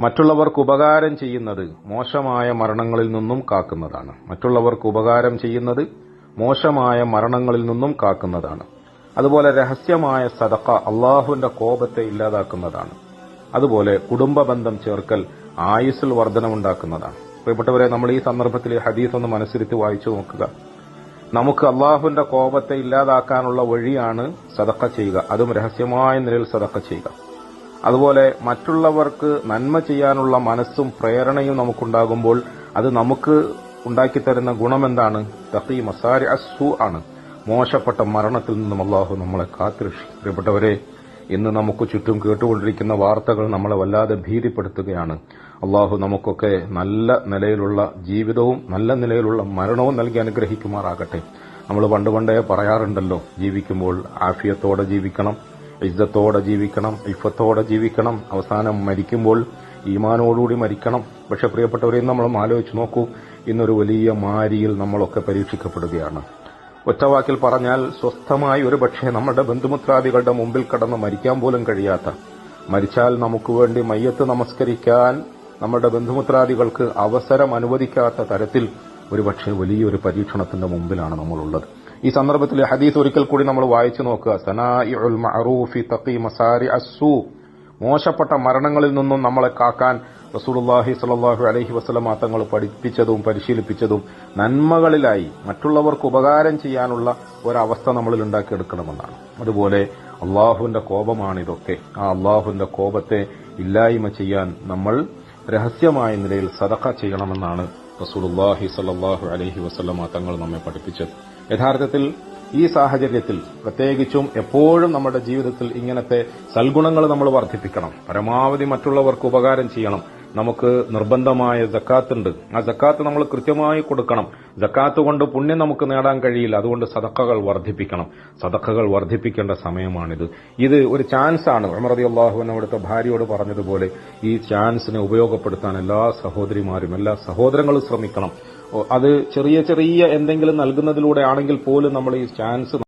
മറ്റുള്ളവർക്ക് ഉപകാരം ചെയ്യുന്നത് മോശമായ മരണങ്ങളിൽ നിന്നും കാക്കുന്നതാണ്. മറ്റുള്ളവർക്ക് ഉപകാരം ചെയ്യുന്നത് മോശമായ മരണങ്ങളിൽ നിന്നും കാക്കുന്നതാണ്. അതുപോലെ രഹസ്യമായ സദക്ക അള്ളാഹുവിന്റെ കോപത്തെ ഇല്ലാതാക്കുന്നതാണ്. അതുപോലെ കുടുംബ ബന്ധം ചേർക്കൽ ആയുസ്സിൽ വർധനമുണ്ടാക്കുന്നതാണ്. പ്രിയപ്പെട്ടവരെ നമ്മൾ ഈ സന്ദർഭത്തിൽ ഹദീസ് ഒന്ന് മനസ്സിരുത്തി വായിച്ചു നോക്കുക. നമുക്ക് അള്ളാഹുവിന്റെ കോപത്തെ ഇല്ലാതാക്കാനുള്ള വഴിയാണ് സദക്ക ചെയ്യുക. അതും രഹസ്യമായ നിലയിൽ സദക്ക ചെയ്യുക. അതുപോലെ മറ്റുള്ളവർക്ക് നന്മ ചെയ്യാനുള്ള മനസ്സും പ്രേരണയും നമുക്കുണ്ടാകുമ്പോൾ അത് നമുക്ക് ഉണ്ടാക്കിത്തരുന്ന ഗുണമെന്താണ്? തഖി മസാരി അസു ആണ്. മോശപ്പെട്ട മരണത്തിൽ നിന്നും അള്ളാഹു നമ്മളെ കാത്തുരക്ഷിക്കും. പ്രിയപ്പെട്ടവരെ ഇന്ന് നമുക്ക് ചുറ്റും കേട്ടുകൊണ്ടിരിക്കുന്ന വാർത്തകൾ നമ്മളെ വല്ലാതെ ഭീതിപ്പെടുത്തുകയാണ്. അള്ളാഹു നമുക്കൊക്കെ നല്ല നിലയിലുള്ള ജീവിതവും നല്ല നിലയിലുള്ള മരണവും നൽകി അനുഗ്രഹിക്കുമാറാകട്ടെ. നമ്മൾ പണ്ട് പണ്ടേ പറയാറുണ്ടല്ലോ ജീവിക്കുമ്പോൾ ആഫിയത്തോടെ ജീവിക്കണം ഇജ്ജത്തോടെ ജീവിക്കണം ഇഫത്തോടെ ജീവിക്കണം. അവസാനം മരിക്കുമ്പോൾ ഈമാനോടുകൂടി മരിക്കണം. പക്ഷെ പ്രിയപ്പെട്ടവരെ നമ്മൾ ആലോചിച്ച് നോക്കൂ ഇന്നൊരു വലിയ മാരിയിൽ നമ്മളൊക്കെ പരീക്ഷിക്കപ്പെടുകയാണ്. ഒറ്റവാക്കിൽ പറഞ്ഞാൽ സ്വസ്ഥമായി ഒരു പക്ഷേ നമ്മുടെ ബന്ധുമുത്രാദികളുടെ മുമ്പിൽ കടന്ന് മരിക്കാൻ പോലും കഴിയാത്ത മരിച്ചാൽ നമുക്ക് വേണ്ടി മയ്യത്ത് നമസ്കരിക്കാൻ നമ്മുടെ ബന്ധുമുത്രാദികൾക്ക് അവസരം അനുവദിക്കാത്ത തരത്തിൽ ഒരുപക്ഷെ വലിയൊരു പരീക്ഷണത്തിന്റെ മുമ്പിലാണ് നമ്മളുള്ളത്. ഈ സന്ദർഭത്തിൽ ഹദീസ് ഒരിക്കൽ കൂടി നമ്മൾ വായിച്ചു നോക്കുക. സനാഇഉൽ മഅറൂഫി തഖി മസാരി അസ്സൂ. മോശപ്പെട്ട മരണങ്ങളിൽ നിന്നും നമ്മളെ കാക്കാൻ റസൂലുള്ളാഹി സ്വല്ലല്ലാഹു അലൈഹി വസല്ലം തങ്ങൾ പഠിപ്പിച്ചതും പരിശീലിപ്പിച്ചതും നന്മകളിലായി മറ്റുള്ളവർക്ക് ഉപകാരം ചെയ്യാനുള്ള ഒരവസ്ഥ നമ്മളിൽ ഉണ്ടാക്കിയെടുക്കണമെന്നാണ്. അതുപോലെ അള്ളാഹുവിന്റെ കോപമാണ് ഇതൊക്കെ ആ അള്ളാഹുവിന്റെ കോപത്തെ ഇല്ലായ്മ ചെയ്യാൻ നമ്മൾ രഹസ്യമായ നിലയിൽ സദഖ ചെയ്യണമെന്നാണ് റസൂലുള്ളാഹി സ്വല്ലല്ലാഹു അലൈഹി വസല്ലം തങ്ങൾ നമ്മെ പഠിപ്പിച്ചത്. യഥാർത്ഥത്തിൽ ഈ സാഹചര്യത്തിൽ പ്രത്യേകിച്ചും എപ്പോഴും നമ്മുടെ ജീവിതത്തിൽ ഇങ്ങനത്തെ സൽഗുണങ്ങൾ നമ്മൾ വർദ്ധിപ്പിക്കണം. പരമാവധി മറ്റുള്ളവർക്ക് ഉപകാരം ചെയ്യണം. നമുക്ക് നിർബന്ധമായ ജക്കാത്തുണ്ട്. ആ ജക്കാത്ത് നമ്മൾ കൃത്യമായി കൊടുക്കണം. ജക്കാത്ത് കൊണ്ട് പുണ്യം നമുക്ക് നേടാൻ കഴിയില്ല. അതുകൊണ്ട് സദക്കകൾ വർദ്ധിപ്പിക്കണം. സദക്കകൾ വർദ്ധിപ്പിക്കേണ്ട സമയമാണിത്. ഇത് ഒരു ചാൻസ് ആണ് അമറതി അള്ളാഹുവിനെ അവിടുത്തെ ഭാര്യയോട് പറഞ്ഞതുപോലെ ഈ ചാൻസിനെ ഉപയോഗപ്പെടുത്താൻ എല്ലാ സഹോദരിമാരും എല്ലാ സഹോദരങ്ങളും ശ്രമിക്കണം. അത് ചെറിയ ചെറിയ എന്തെങ്കിലും നൽകുന്നതിലൂടെ ആണെങ്കിൽ പോലും നമ്മൾ ഈ ചാൻസ്